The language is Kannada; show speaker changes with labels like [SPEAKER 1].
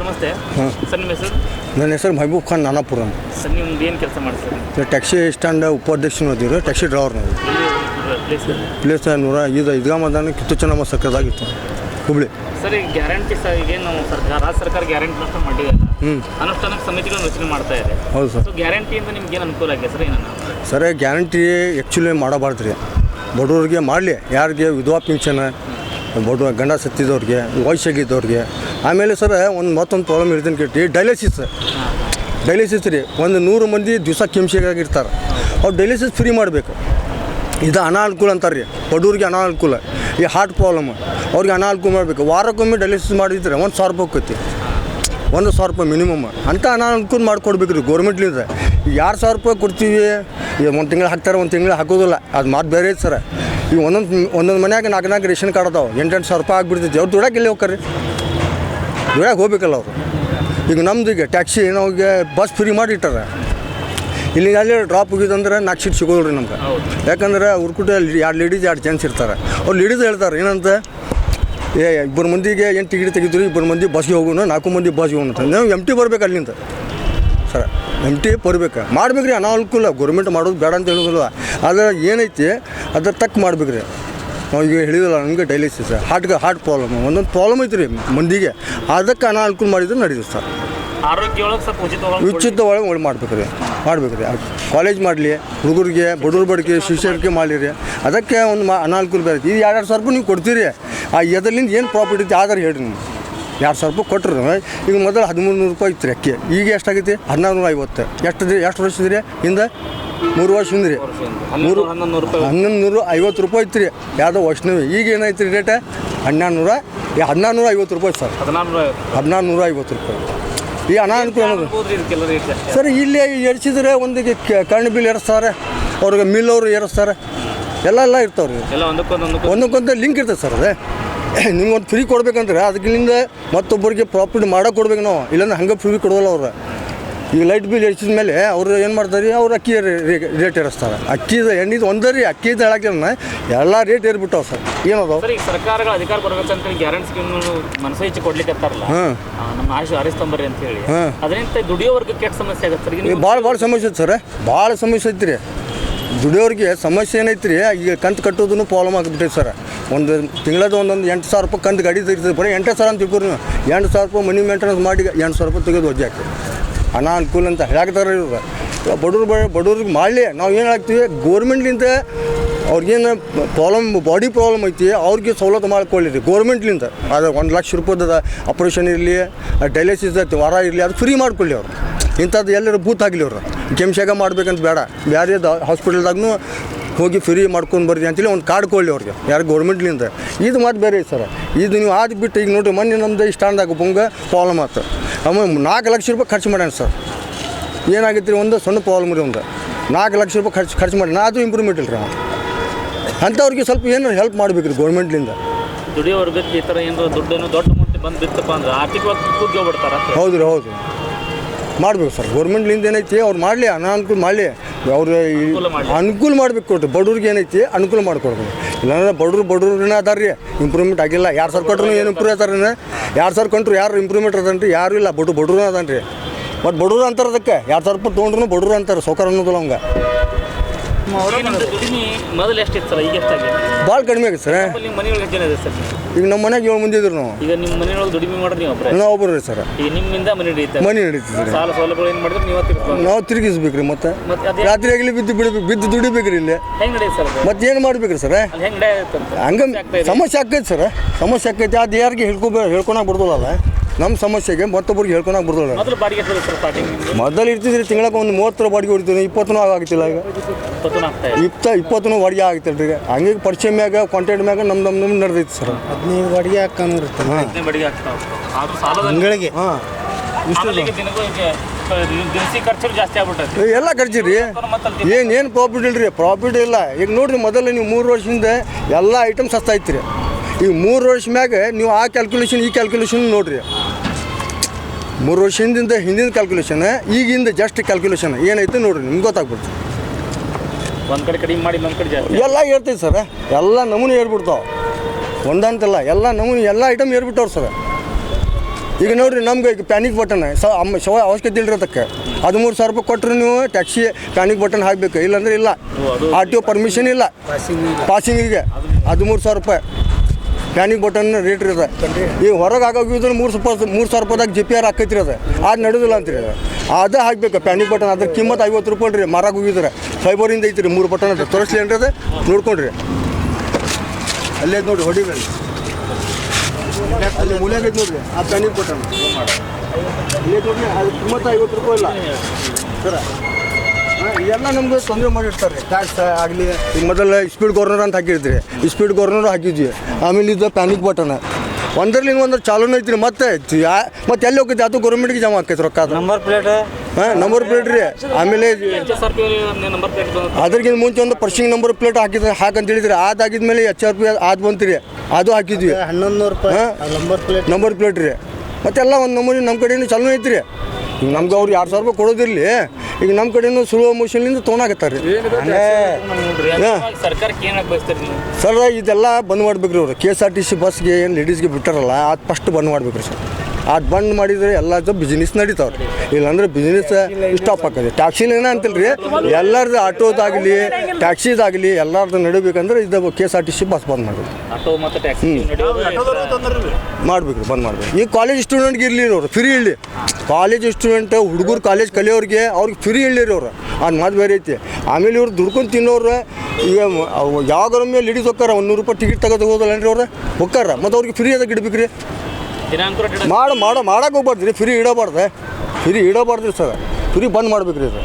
[SPEAKER 1] ಸರ್ ನಮಸ್ತೆ. ಸರ್ ನಿಮ್ಮ ಹೆಸರು?
[SPEAKER 2] ನನ್ನ ಹೆಸರು ಮಹಬೂಬ್ ಖಾನ್ ನಾನಾಪುರ. ಅಂತ.
[SPEAKER 1] ಸರ್ ನಿಮ್ದು ಏನು ಕೆಲಸ ಮಾಡ್ತೀರಿ?
[SPEAKER 2] ಟ್ಯಾಕ್ಸಿ ಸ್ಟ್ಯಾಂಡ್ ಉಪಾಧ್ಯಕ್ಷನ ಓದಿದ್ರು ಟ್ಯಾಕ್ಸಿ ಡ್ರೈವರ್ ನಾವು.
[SPEAKER 1] ಪ್ಲೇಸ್
[SPEAKER 2] ಪ್ಲೇಸ್ ನೂರ ಇದು ಇದ್ಗಾಮದಾನ ಕಿತ್ತುಚನಮ್ಮ ಸಕ್ಕದಾಗಿತ್ತು ಹುಬ್ಳಿ.
[SPEAKER 1] ಸರ್ ಈಗ ಗ್ಯಾರಂಟಿ ಸರ್ ಈಗ ನಾವು ಸರ್ಕಾರ ರಾಜ್ಯ ಸರ್ಕಾರ ಗ್ಯಾರಂಟಿ ಅನುಷ್ಠಾನ ಮಾಡಿದೆ ಅನುಷ್ಠಾನಕ್ಕೆ ಸಮಿತಿಗಳನ್ನು ರಚನೆ ಮಾಡ್ತಾ ಇದೆ.
[SPEAKER 2] ಹೌದು ಸರ್.
[SPEAKER 1] ಸೊ ಗ್ಯಾರಂಟಿಯಿಂದ ನಿಮ್ಗೆ ಏನು ಅನುಕೂಲ ಆಗಿದೆ ಸರ್ ಏನನ್ನ?
[SPEAKER 2] ಸರ್ ಗ್ಯಾರಂಟಿ ಆ್ಯಕ್ಚುಲಿ ಮಾಡಬಾರ್ದು ರೀ. ಬಡವ್ರಿಗೆ ಮಾಡಲಿ ಯಾರಿಗೆ ವಿಧವಾ ಪಿಂಚನ ಬಡವ ಗಂಡ ಸತ್ತಿದವ್ರಿಗೆ ವಯಸ್ಸಾಗಿದ್ದವ್ರಿಗೆ ಆಮೇಲೆ ಸರ್, ಒಂದು ಮತ್ತೊಂದು ಪ್ರಾಬ್ಲಮ್ ಇರ್ತೀನಿ ಕೇಳ್ತಿ. ಡೈಲಿಸಿಸ್ ಡೈಲಿಸಿಸ್ ರೀ, ಒಂದು ನೂರು ಮಂದಿ ದಿವಸ ಕೆಮ್ಸಿಗಾಗಿರ್ತಾರೆ ಅವ್ರು ಡೈಲಿಸಿಸ್ ಫ್ರೀ ಮಾಡಬೇಕು. ಇದು ಅನಾನುಕೂಲ ಅಂತಾರೆ ರೀ, ಬಡವ್ರಿಗೆ ಅನಾನುಕೂಲ. ಈ ಹಾರ್ಟ್ ಪ್ರಾಬ್ಲಮ್ ಅವ್ರಿಗೆ ಅನಾನುಕೂಲ ಮಾಡಬೇಕು. ವಾರಕ್ಕೊಮ್ಮೆ ಡೈಲಿಸಿಸ್ ಮಾಡಿದ್ರೆ ಒಂದು ಸಾವಿರ ರೂಪಾಯಿ ಹೋಗ್ತೈತಿ. ಒಂದು ಸಾವಿರ ರೂಪಾಯಿ ಮಿನಿಮಮ್ ಅಂತ ಅನಾನುಕೂಲ ಮಾಡಿಕೊಡ್ಬೇಕು ರೀ ಗೌರ್ಮೆಂಟ್ಲಿಂದ ಎರಡು ಸಾವಿರ ರೂಪಾಯಿ ಕೊಡ್ತೀವಿ ಈಗ ಒಂದು ತಿಂಗಳು ಹಾಕ್ತಾರೆ, ಒಂದು ತಿಂಗಳು ಹಾಕೋದಿಲ್ಲ. ಅದು ಮಾತು ಬೇರೆ ಐತೆ ಸರ್. ಈಗ ಒಂದೊಂದು ಒಂದೊಂದು ಮನ್ಯಾಗ ನಾಲ್ಕು ನಾಲ್ಕು ರೇಷನ್ ಕಾರ್ಡ್ ಅದಾವೆ. ಎಂಟೆಂಟು ಸಾವಿರ ರೂಪಾಯಿ ಆಗ್ಬಿಡ್ತೈತಿ. ಅವ್ರು ದುಡಕ್ಕೆ ಇಲ್ಲಿ ಹೋಗ್ತಾರೆ ದುಡ್ಯಾಕೆ ಹೋಗ್ಬೇಕಲ್ಲ ಅವರು. ಈಗ ನಮ್ದು ಈಗ ಟ್ಯಾಕ್ಸಿ ನಮಗೆ ಬಸ್ ಫ್ರೀ ಮಾಡಿ ಇಟ್ಟಾರೆ. ಇಲ್ಲಿ ಅಲ್ಲಿ ಡ್ರಾಪ್ ಹೋಗಿದಂದ್ರೆ ನಾಲ್ಕು ಸೀಟ್ ಸಿಗೋದ್ರಿ ರೀ ನಮ್ಗೆ. ಯಾಕಂದ್ರೆ ಉರ್ಕುಟ ಎರಡು ಲೇಡೀಸ್ ಎರಡು ಜೆಂಟ್ಸ್ ಇರ್ತಾರೆ. ಅವ್ರು ಲೇಡೀಸ್ ಹೇಳ್ತಾರೆ, ಏನಂತ? ಏ, ಇಬ್ಬರು ಮಂದಿಗೆ ಏನು ಟಿಕೆಟ್ ತೆಗಿದ್ರು ಇಬ್ಬರು ಮಂದಿ ಬಸ್ಗೆ ಹೋಗೋಣ ನಾಲ್ಕು ಮಂದಿ ಬಸ್ಗೆ ಹೋಗೋಣ ನಾವು ಎಂ ಟಿ ಬರ್ಬೇಕು ಅಲ್ಲಿಂದ. ಸರ್ ಎಂ ಟಿ ಬರ್ಬೇಕು ಮಾಡ್ಬೇಕು ರೀ ಅನಾನುಕೂಲ. ಗೌರ್ಮೆಂಟ್ ಮಾಡೋದು ಬೇಡ ಅಂತ ಹೇಳೋದಿಲ್ಲ ಆದರೆ ಏನೈತಿ ಅದ್ರ ತಕ್ಕ ಮಾಡ್ಬೇಕು ರೀ ನಾವು ಈಗ ಹೇಳಿದಿಲ್ಲ ನನಗೆ ಡೈಲಿಸಿಸ್ ಹಾರ್ಟ್ಗೆ ಹಾರ್ಟ್ ಪ್ರಾಬ್ಲಮ್ ಒಂದೊಂದು ಪ್ರಾಬ್ಲಮ್ ಐತಿ ರೀ ಮಂದಿಗೆ. ಅದಕ್ಕೆ ಅನಾನುಕೂಲ ಮಾಡಿದ್ರೆ ನಡೀತದೆ ಸರ್.
[SPEAKER 1] ಆರೋಗ್ಯ ಒಳಗೆ ಸ್ವಲ್ಪ ಉಚಿತ ಒಳಗೆ
[SPEAKER 2] ಒಳ್ಳೆ ಮಾಡ್ಬೇಕು ರೀ ಮಾಡ್ಬೇಕು ರೀ ಕಾಲೇಜ್ ಮಾಡಲಿ ಹುಡುಗರಿಗೆ ಬಡವ್ರ ಬಡಿಕೆ ಶಿಷ್ಯರಿಗೆ ಮಾಡಲಿ ರೀ ಅದಕ್ಕೆ ಒಂದು ಮಾ ಅನಾನುಕೂಲ ಬೇರೆ ಇದು ಎರಡು ಎರಡು ಸಾವಿರ ರೂಪಾಯಿ ನೀವು ಕೊಡ್ತೀರಿ. ಆ ಎದರ್ಲಿಂದ ಏನು ಪ್ರಾಫಿಟ್ ಐತಿ ಆಧಾರ ಹೇಳಿರಿ ನೀವು. ಎರಡು ಸಾವಿರ ರೂಪಾಯಿ ಕೊಟ್ಟರು ಈಗ ಮೊದಲು ಹದಿಮೂರು ನೂರು ರೂಪಾಯಿ ಇತ್ತು ರೀ ಅಕ್ಕಿ ಈಗ ಎಷ್ಟಾಗೈತಿ? ಹದಿನಾರು ನೂರ ಐವತ್ತು. ಎಷ್ಟು ಎಷ್ಟು ವರ್ಷ ಇದ್ರಿ? ಹಿಂದೆ ಮೂರು ವರ್ಷ ಹಿಂದ್ರಿ. ಮೂರು
[SPEAKER 1] ಹನ್ನೊಂದು ನೂರು
[SPEAKER 2] ಐವತ್ತು ರೂಪಾಯಿ ಇತ್ತು ರೀ. ಯಾವುದೋ ವೈಷ್ಣವಿ ಈಗ ಏನಾಯ್ತು ರೀ ರೇಟ? ಹನ್ನೆರಡು ನೂರ ಹದಿನಾರು ನೂರ ಐವತ್ತು ರೂಪಾಯಿ ಸರ್.
[SPEAKER 1] ಹದಿನಾರು ನೂರ
[SPEAKER 2] ಐವತ್ತು ರೂಪಾಯಿ. ಈ ಅನಾನುಕೂಲ ಸರ್ ಇಲ್ಲಿ ಎಡಿಸಿದ್ರೆ ಒಂದು ಕರೆಂಟ್ ಬಿಲ್ ಏರಿಸ್ತಾರೆ ಅವ್ರಿಗೆ ಮಿಲ್ ಅವರು ಏರಿಸ್ತಾರೆ ಎಲ್ಲ ಎಲ್ಲ ಇರ್ತಾವ್ರಿ.
[SPEAKER 1] ಒಂದಕ್ಕೊಂದು
[SPEAKER 2] ಲಿಂಕ್ ಇರ್ತದೆ ಸರ್ ಅದೇ. ನಿಮ್ಗೆ ಒಂದು ಫ್ರೀ ಕೊಡ್ಬೇಕಂದ್ರೆ ಅದಕ್ಕಿಂದ ಮತ್ತೊಬ್ಬರಿಗೆ ಪ್ರಾಫಿಟ್ ಮಾಡೋ ಕೊಡ್ಬೇಕು ನಾವು. ಇಲ್ಲಾಂದ್ರೆ ಹಂಗೆ ಫ್ರೀ ಕೊಡೋಲ್ಲ ಅವ್ರು. ಈಗ ಲೈಟ್ ಬಿಲ್ ಹೆಚ್ಚಿದ ಮೇಲೆ ಅವರು ಏನು ಮಾಡ್ತಾರೆ ಅವ್ರು ಅಕ್ಕಿ ರೇಟ್ ಏರಿಸ್ತಾರೆ. ಅಕ್ಕಿದ ಎಣ್ಣಿದು ಒಂದೇ ರೀ ಅಕ್ಕಿದ ಹೇಳಕ್ಕೆ ಎಲ್ಲ ರೇಟ್ ಏರ್ಬಿಟ್ಟವು ಸರ್. ಏನದು
[SPEAKER 1] ಸರ್ಕಾರಗಳ ಅಧಿಕಾರ ಬರ್ಬೇಕಂತ ಗ್ಯಾರಂಟಿ ಸ್ಕೀಮ್ ಮನಸ್ಸು ಹೆಚ್ಚು ಕೊಡ್ಲಿಕ್ಕೆ
[SPEAKER 2] ಹಾಂ.
[SPEAKER 1] ನಮ್ಮ ಆಶು ಹರಿಸ್ತಂಬರಿ ಅಂತ ಹೇಳಿ. ಅದರಿಂದ ದುಡಿಯೋ ವರ್ಗಕ್ಕೆ ಸಮಸ್ಯೆ ಆಗುತ್ತೆ
[SPEAKER 2] ಭಾಳ ಭಾಳ ಸಮಸ್ಯೆ ಐತೆ ಸರ್. ಭಾಳ ಸಮಸ್ಯೆ ಐತ್ರಿ. ದುಡಿಯೋರಿಗೆ ಸಮಸ್ಯೆ ಏನೈತಿ ರೀ ಈಗ ಕಂತು ಕಟ್ಟೋದನ್ನು ಪ್ರಾಬ್ಲಮ್ ಆಗಿಬಿಟ್ಟೈತೆ ಸರ್ ಒಂದು ತಿಂಗಳದ ಒಂದೊಂದು ಎಂಟು ಸಾವಿರ ರೂಪಾಯಿ ಕಂತು ಗಾಡಿ ತೆಗಿತದೆ ಬರೀ ಎಂಟು ಸಾವಿರ ಅಂತ ತಿಳ್ಕೊರಿ ಎಂಟು ಸಾವಿರ ರೂಪಾಯಿ ಮನಿ ಮೇಂಟೆನೆನ್ಸ್ ಮಾಡಿ ಎಂಟು ಸಾವಿರ ರೂಪಾಯಿ ತೆಗೆದು ಒಜ್ಜೆ ಹಾಕಿ. ಅನಾನುಕೂಲ ಅಂತ ಹೇಳಾಕ್ತಾರೆ ಇವ್ರು. ಬಡವ್ರು ಬ, ಬಡವ್ರಿಗೆ ಮಾಡಲಿ. ನಾವು ಏನು ಹಾಕ್ತೀವಿ ಗೋರ್ಮೆಂಟ್ಲಿಂದ ಅವ್ರಿಗೇನು ಪ್ರಾಬ್ಲಮ್ ಬಾಡಿ ಪ್ರಾಬ್ಲಮ್ ಐತಿ, ಅವ್ರಿಗೆ ಸವಲತ್ತು ಮಾಡ್ಕೊಳ್ಳಿ ಗೋರ್ಮೆಂಟ್ಲಿಂದ ಅದು ಒಂದು ಲಕ್ಷ ರೂಪಾಯಿದ ಆಪ್ರೇಷನ್ ಇರಲಿ ಡೈಲಿಸಿಸ್ ವಾರ ಇರಲಿ, ಅದು ಫ್ರೀ ಮಾಡ್ಕೊಳ್ಳಿ ಅವ್ರು. ಇಂಥದ್ದು ಎಲ್ಲರೂ ಬೂತ್ ಆಗಲಿ ಅವ್ರು. ಕೆಮ್ಶಾಗ ಮಾಡ್ಬೇಕಂತ ಬೇಡ. ಬೇರೆ ಹಾಸ್ಪಿಟಲ್ದಾಗೂ ಹೋಗಿ ಫ್ರೀ ಮಾಡ್ಕೊಂಡು ಬರ್ರಿ ಅಂತೇಳಿ ಒಂದು ಕಾರ್ಡ್ ಕೊಡಲಿ ಅವ್ರಿಗೆ. ಯಾರು ಗೌರ್ಮೆಂಟ್ಲಿಂದ ಇದು ಮಾತು ಬೇರೆ ಸರ್. ಇದು ನೀವು ಆದ ಬಿಟ್ಟು ಈಗ ನೋಡಿರಿ ಮೊನ್ನೆ ನಮ್ದು ಈ ಸ್ಟ್ಯಾಂಡ್ದಾಗ ಬಂಗ ಪ್ರಾಬ್ಲಮ್ ಆಯ್ತು ಆಮೇಲೆ ನಾಲ್ಕು ಲಕ್ಷ ರೂಪಾಯಿ ಖರ್ಚು ಮಾಡ್ಯಾನ ಸರ್. ಏನಾಗೈತೆ ರೀ ಒಂದು ಸಣ್ಣ ಪ್ರಾಬ್ಲಮ್ ರೀ ಒಂದು. ನಾಲ್ಕು ಲಕ್ಷ ರೂಪಾಯಿ ಖರ್ಚು ಖರ್ಚು ಮಾಡಿ ನಾ ಅದು ಇಂಪ್ರೂವ್ಮೆಂಟ್ ಇಲ್ಲ ನಾವು ಅಂಥವ್ರಿಗೆ ಸ್ವಲ್ಪ ಏನಾರು ಹೆಲ್ಪ್ ಮಾಡ್ಬೇಕು ರೀ ಗೌರ್ಮೆಂಟ್ಲಿಂದ
[SPEAKER 1] ಈ ಥರ ಏನಾರ ದುಡ್ಡೇನು ದೊಡ್ಡ ಮುಂದೆ ಬಂದು ಬಿತ್ತಪ್ಪ ಅಂದ್ರೆ ಆರ್ಥಿಕವಾಗಿ ಕುಗ್ಗಿ
[SPEAKER 2] ಹೌದು ರೀ ಹೌದು ಮಾಡ್ಬೇಕು ಸರ್. ಗೌರ್ಮೆಂಟ್ಲಿಂದ ಏನೈತಿ ಅವ್ರು ಮಾಡಲಿ ಅನಾನುಕೂಲ ಮಾಡಲಿ. ಅವ್ರು
[SPEAKER 1] ಅನುಕೂಲ
[SPEAKER 2] ಮಾಡ್ಬೇಕು ಕೊಟ್ಟು ಬಡವ್ರಿಗೆ ಏನೈತಿ ಅನುಕೂಲ ಮಾಡ್ಕೊಡ್ಬೇಕು. ಇಲ್ಲಾಂದ್ರೆ ಬಡವ್ರು ಬಡವ್ರನ್ನ ಅದಾರ ರೀ ಇಂಪ್ರೂವ್ಮೆಂಟ್ ಆಗಿಲ್ಲ. ಯಾರು ಸರ್ ಕೊಟ್ಟರು ಏನು ಇಂಪ್ರೂವ್ ಅದಾರ ಯಾರು ಸರ್ ಕೊಟ್ಟರು ಯಾರು ಇಂಪ್ರೂವ್ಮೆಂಟ್ ಅದನ್ರಿ? ಯಾರು ಇಲ್ಲ ಬಡ ಬಡವ್ರು ಅದಾನ ರೀ ಮತ್ತು ಬಡವ್ರು ಅಂತಾರೆ ಅದಕ್ಕೆ. ಎರಡು ಸಾವಿರ ರೂಪಾಯಿ ತೊಗೊಂಡ್ರು ಬಡವ್ರು ಅಂತಾರೆ ಸೌಕರ್ಯ ಅನ್ನೋದಿಲ್ಲ ಅವಂಗೆ.
[SPEAKER 1] ನಿಮ್ದು ದುಡಿಮೆ ಮೊದಲು ಎಷ್ಟಿತ್ತು ಸರ್? ಈಗ ಎಷ್ಟಾಗಿದೆ?
[SPEAKER 2] ಭಾಳ ಕಡಿಮೆ ಆಗಿದೆ ಸರ್
[SPEAKER 1] ನಿಮ್ಮ ಮನೆಯೊಳಗೆ ಜನ ಇದೆ ಸರ್.
[SPEAKER 2] ಈಗ ನಮ್ಮ ಮನೆಗೆ ಏಳು ಮಂದಿ ಇದ್ರು ನಾವು.
[SPEAKER 1] ಈಗ ನಿಮ್ಮ ಮನೆಯೊಳಗೆ ದುಡಿಮೆ ಮಾಡ್ರಿ ನೀವು ಒಬ್ಬರೇ
[SPEAKER 2] ನಾವು ಒಬ್ಬರು ರೀ ಸರ್.
[SPEAKER 1] ಈಗ ನಿಮ್ಮಿಂದ ಮನೆ ಹಿಡಿಯುತ್ತೆ
[SPEAKER 2] ಮನೆ ನಡೀತಿದ್ರಿ
[SPEAKER 1] ಸಾಲ ಸೌಲಭ್ಯಗಳು ಏನು ಮಾಡಿದ್ರೆ ನೀವು ತಿರ್ಕೊಂಡು
[SPEAKER 2] ನಾವು ತಿರುಗಿಸ್ಬೇಕು ರೀ ಮತ್ತೆ.
[SPEAKER 1] ಮತ್ತೆ ಅದೇ
[SPEAKER 2] ರಾತ್ರಿ ಆಗಲಿ ಬಿದ್ದು ಬಿಡ್ಬೇಕು ಬಿದ್ದು ದುಡಿಬೇಕು ರೀ ಇಲ್ಲಿ.
[SPEAKER 1] ಹೆಂಗ್ ನಡೆಯುತ್ತೆ ಸರ್ ಅದು?
[SPEAKER 2] ಮತ್ತೆ ಏನು ಮಾಡ್ಬೇಕು ರೀ ಸರ್
[SPEAKER 1] ಅಲ್ಲಿ ಹೆಂಗೆ ನಡೆಯುತ್ತೆ ಅಂತ?
[SPEAKER 2] ಹಂಗೆ ಸಮಸ್ಯೆ ಆಕೈತಿ ಸರ್ ಸಮಸ್ಯೆ ಆಕೈತಿ ಅದು ಯಾರಿಗೆ ಹೇಳ್ಕೊಬೇ ಹೇಳ್ಕೊಳಕ್ ಬಿಡ್ದಲ್ಲ ನಮ್ಮ ಸಮಸ್ಯೆಗೆ ಮತ್ತೊಬ್ಬರಿಗೆ ಹೇಳ್ಕೊಂಡು ಬಿಡ್ದಲ್ಲ
[SPEAKER 1] ಮೊದಲು ಬಾಡಿಗೆ ಎಷ್ಟು ಸರ್ ಸ್ಟಾರ್ಟಿಂಗ್ ನಿಮ್ದು?
[SPEAKER 2] ಮೊದಲು ಇರ್ತಿದ್ರಿ ತಿಂಗಳಕ್ಕೆ ಒಂದು ಮೂವತ್ತರ ಬಾಡಿಗೆ ಹೊಡಿತೀವಿ ಇಪ್ಪತ್ತನೂ ಆಗ್ತಿಲ್ಲ ಈಗ.
[SPEAKER 1] ಇಪ್ಪತ್ತು ಆಗ್ತಾ ಇದೆ.
[SPEAKER 2] ಇಪ್ಪ ಇಪ್ಪತ್ತನೂ ಬಾಡಿಗೆ ಆಗ್ತಿಲ್ಲ ರೀ ಹಂಗೆ ಪರಿಚಯ ಮ್ಯಾಗ ಕಾಂಟ್ಯಾಕ್ಟ್ ಮ್ಯಾಗ ನಮ್ಮ ನಮ್ಮ ನಮ್ಮ ನಡೆದೈತಿ ಸರ್.
[SPEAKER 3] ಹದಿನೈದು ಬಾಡಿಗೆ ಹಾಕೊಂಡು ಇರುತ್ತೆ.
[SPEAKER 1] ಹತ್ತನೇ ಬಾಡಿಗೆ ಆಗ್ತಾ ಹೋಗ್ತದೆ. ಆದ್ರೂ ಸಾಲದ
[SPEAKER 3] ತಿಂಗಳಿಗೆ.
[SPEAKER 2] ಹಾಂ.
[SPEAKER 1] ಆಮೇಲೆ ಈಗ ದಿನಗೂ ಈಗ ದಿನಸಿ ಖರ್ಚು ಜಾಸ್ತಿ ಆಗ್ಬಿಟ್ಟೈತೆ.
[SPEAKER 2] ಎಲ್ಲ ಖರ್ಚು ರೀ
[SPEAKER 1] ಮತ್ತೆ
[SPEAKER 2] ಏನು ಏನು ಪ್ರಾಫಿಟ್ ಇಲ್ರಿ? ರೀ ಪ್ರಾಫಿಟ್ ಇಲ್ಲ. ಈಗ ನೋಡ್ರಿ ಮೊದಲು ನೀವು ಮೂರು ವರ್ಷದಿಂದ ಎಲ್ಲ ಐಟಮ್ ಸಸ್ತಾ ಐತಿ ರೀ ಈಗ ಮೂರು ವರ್ಷ ಮ್ಯಾಗ ನೀವು ಆ ಕ್ಯಾಲ್ಕುಲೇಷನ್ ಈ ಕ್ಯಾಲ್ಕುಲೇಷನ್ ನೋಡ್ರಿ. ಮೂರು ವರ್ಷ ಹಿಂದಿಂದ ಹಿಂದಿನ ಕ್ಯಾಲ್ಕುಲೇಷನ್ ಈಗಿಂದ ಜಸ್ಟ್ ಕ್ಯಾಲ್ಕುಲೇಷನ್ ಏನೈತೆ ನೋಡ್ರಿ ನಿಮ್ಗೆ ಗೊತ್ತಾಗ್ಬಿಡ್ತು.
[SPEAKER 1] ಒಂದ್ ಕಡೆ ಕಡಿಮೆ ಮಾಡಿ ಕಡೆ ಜಾಸ್ತಿ.
[SPEAKER 2] ಎಲ್ಲ ಹೇಳ್ತೀವಿ ಸರ್ ಎಲ್ಲ ನಮೂನೆ ಏರ್ಬಿಡ್ತಾವೆ ಒಂದಂತಲ್ಲ ಎಲ್ಲ ನಮೂನೆ ಎಲ್ಲ ಐಟಮ್ ಏರ್ಬಿಟ್ಟವ್ರು ಸರ್. ಈಗ ನೋಡ್ರಿ ನಮ್ಗೆ ಈಗ ಪ್ಯಾನಿಕ್ ಬಟನ್ ಸ ಅಮ್ಮ ಶವ ಅವಶ್ಯಕತೆ ಇಲ್ರಿ ಅದಕ್ಕೆ. ಹದಿಮೂರು ಸಾವಿರ ರೂಪಾಯಿ ಕೊಟ್ಟರು ನೀವು ಟ್ಯಾಕ್ಸಿ ಪ್ಯಾನಿಕ್ ಬಟನ್ ಹಾಕಬೇಕು. ಇಲ್ಲಾಂದ್ರೆ ಇಲ್ಲ. ಆರ್ ಟಿ ಒ ಪರ್ಮಿಷನ್ ಇಲ್ಲ. ಪಾಸಿಂಗಿಗೆ ಹದಿಮೂರು ಸಾವಿರ ರೂಪಾಯಿ. ಪ್ಯಾನಿಕ್ ಬಟನ್ ರೇಟ್ ರೀ ಅದ ಈಗ ಹೊರಗೆ ಆಗೋಗಿದ್ರೆ ಮೂರು ಸೂಪರ್ ಮೂರು ಸಾವಿರ ರೂಪಾಯಿದಾಗ ಜಿ ಪಿ ಆರ್ ಹಾಕೈತ್ರಿ ಅದು ಅದು ನಡೆದಿಲ್ಲ ಅಂತೀರಿ ಅದು. ಅದು ಹಾಕ್ಬೇಕು. ಪ್ಯಾನಿಕ್ ಬಟನ್ ಅದ್ರ ಕಿಮ್ಮತ್ತು ಐವತ್ತು ರೂಪಾಯಿ ರೀ ಮರಾಗ ಹೋಗಿದ್ರೆ ಫೈಬರಿಂದ ಐತ್ರಿ ಮೂರು ಬಟನ್ ಅದ. ತೋರಿಸ್ಲಿ ಏನ್ರಿ ಅದು? ನೋಡ್ಕೊಂಡ್ರಿ. ಅಲ್ಲೇ ನೋಡಿ ಹೊಡಿ ಹೊಡಿಬೇಡಿ ಅಲ್ಲಿ ಮೂಲ್ಯಾಗ ಐತೆ ನೋಡ್ರಿ. ಆ ಪ್ಯಾನಿಕ್ ಬಟನ್ ಇಲ್ಲಿ ಐತ್ ನೋಡ್ರಿ. ಅದು ಕಿಮ್ಮತ್ತು ಐವತ್ತು ರೂಪಾಯಿ ಇಲ್ಲ. ಸರ. ಎಲ್ಲ ನಮ್ಗೆ ತೊಂದರೆ ಮಾಡಿರ್ತಾರೆ. ಟ್ಯಾಕ್ಸ್ ಆಗಲಿ ಮೊದಲು ಮೊದಲ ಸ್ಪೀಡ್ ಗೌರ್ನರ್ ಅಂತ ಹಾಕಿರ್ತೀರಿ. ಸ್ಪೀಡ್ ಗೌರ್ನರ್ ಹಾಕಿದ್ವಿ. ಆಮೇಲೆ ಇದು ಪ್ಯಾನಿಕ್ ಬಟನ್ ಒಂದ್ರಲ್ಲಿ ಒಂದ್ರ ಚಾಲೂನ ಐತ್ರಿ. ಮತ್ತೆ ಯಾ ಮತ್ತೆ ಎಲ್ಲಿ ಹೋಗ್ತೈತಿ ಅದು ಗೌರ್ಮೆಂಟ್ಗೆ ಜಮಾ ಆಕೈತಿ ರೊಕ್ಕ
[SPEAKER 3] ನಂಬರ್ ಪ್ಲೇಟ್
[SPEAKER 2] ಹಾಂ ನಂಬರ್ ಪ್ಲೇಟ್ ರೀ. ಆಮೇಲೆ ಅದ್ರಿಗಿಂತ ಮುಂಚೆ ಒಂದು ಪರ್ಸಿಂಗ್ ನಂಬರ್ ಪ್ಲೇಟ್ ಹಾಕಿದ್ರೆ ಹಾಕಂತ ಹೇಳಿದ್ರಿ ಅದು ಆಗಿದ್ಮೇಲೆ ಎಚ್ ಆರ್ ಪಿ ಅದು ಬಂತು ರೀ ಅದು ಹಾಕಿದ್ವಿ.
[SPEAKER 3] ಹನ್ನೊಂದು ನೂರು ರೂಪಾಯಿ? ನಂಬರ್ ಪ್ಲೇಟ್
[SPEAKER 2] ನಂಬರ್ ಪ್ಲೇಟ್ ರೀ. ಮತ್ತೆಲ್ಲ ಒಂದು ನಮೂನಿ ನಮ್ಮ ಕಡೆಯಿಂದ ಚಾಲೂ ಐತ್ರಿ. ನಮ್ಗೆ ಅವ್ರು ಎರಡು ಸಾವಿರ ರೂಪಾಯಿ ಕೊಡೋದಿರಲಿ. ಈಗ ನಮ್ಮ ಕಡೆನೂ ಸುಳುವ ಮೋಷನ್ಲಿಂದ
[SPEAKER 1] ತೊಗೊಳಕತ್ತಾರೆ
[SPEAKER 2] ಸರ್ ಇದೆಲ್ಲ ಬಂದ್ ಮಾಡ್ಬೇಕ್ರಿ ಅವ್ರು K S R T C ಬಸ್ಗೆ ಏನು ಲೇಡೀಸ್ಗೆ ಬಿಟ್ಟಾರಲ್ಲ ಅದು ಫಸ್ಟ್ ಬಂದ್ ಮಾಡ್ಬೇಕ್ರಿ ಸರ್. ಅದು ಬಂದ್ ಮಾಡಿದ್ರೆ ಎಲ್ಲ ಬಿಸ್ನೆಸ್ ನಡೀತಾವ್ರಿ. ಇಲ್ಲಾಂದ್ರೆ ಬಿಸ್ನೆಸ್ ಸ್ಟಾಪ್ ಆಕದೆ ಟ್ಯಾಕ್ಸಿನ ಅಂತಿಲ್ರಿ? ಎಲ್ಲರದ್ದು ಆಟೋದಾಗಲಿ ಟ್ಯಾಕ್ಸಿದಾಗಲಿ ಎಲ್ಲರದ್ದು ನಡಿಬೇಕಂದ್ರೆ ಇದು K S R T C bus ಬಂದ್ ಮಾಡಬೇಕು.
[SPEAKER 1] ಮಾಡ್ಬೇಕು ಮತ್ತು ಟ್ಯಾಕ್ಸಿ
[SPEAKER 2] ಮಾಡ್ಬೇಕ್ರಿ ಬಂದ್ ಮಾಡ್ಬೇಕು. ಈಗ ಕಾಲೇಜ್ ಸ್ಟೂಡೆಂಟ್ಗೆ ಇರ್ಲಿ ಅವ್ರು ಫ್ರೀ ಇರಲಿ. ಕಾಲೇಜ್ ಸ್ಟೂಡೆಂಟ್ ಹುಡುಗರು ಕಾಲೇಜ್ ಕಲಿಯೋರಿಗೆ ಅವ್ರಿಗೆ ಫ್ರೀ ಇಳಿರಿ ಅವ್ರು ಅದು ಮಾತು ಬೇರೆ ಐತಿ. ಆಮೇಲೆ ಇವ್ರು ದುಡ್ಕೊಂಡು ತಿನ್ನೋರು ಈಗ ಯಾವಾಗೊಮ್ಮೆ ಲೇಡೀಸ್ ಹೋಗ್ತಾರ ಒಂದು ನೂರು ರೂಪಾಯಿ ಟಿಕೆಟ್ ತೆಗೆದು ರೀ ಅವ್ರು? ಹೋಗ್ತಾರ ಮತ್ತು ಅವ್ರಿಗೆ ಫ್ರೀ ಅದಾಗ ಇಡ್ಬೇಕ್ರಿ.
[SPEAKER 1] ದಿನಾಂಕರ
[SPEAKER 2] ಮಾಡ ಮಾಡ, ಮಾಡಕ್ಕೆ ಹೋಗ್ಬಾರ್ದು ರೀ. ಫ್ರೀ ಇಡಬಾರ್ದು. ಫ್ರೀ ಇಡಬಾರ್ದು ಸರ್. ಫ್ರೀ ಬಂದ್ ಮಾಡ್ಬೇಕು ರೀ ಇದು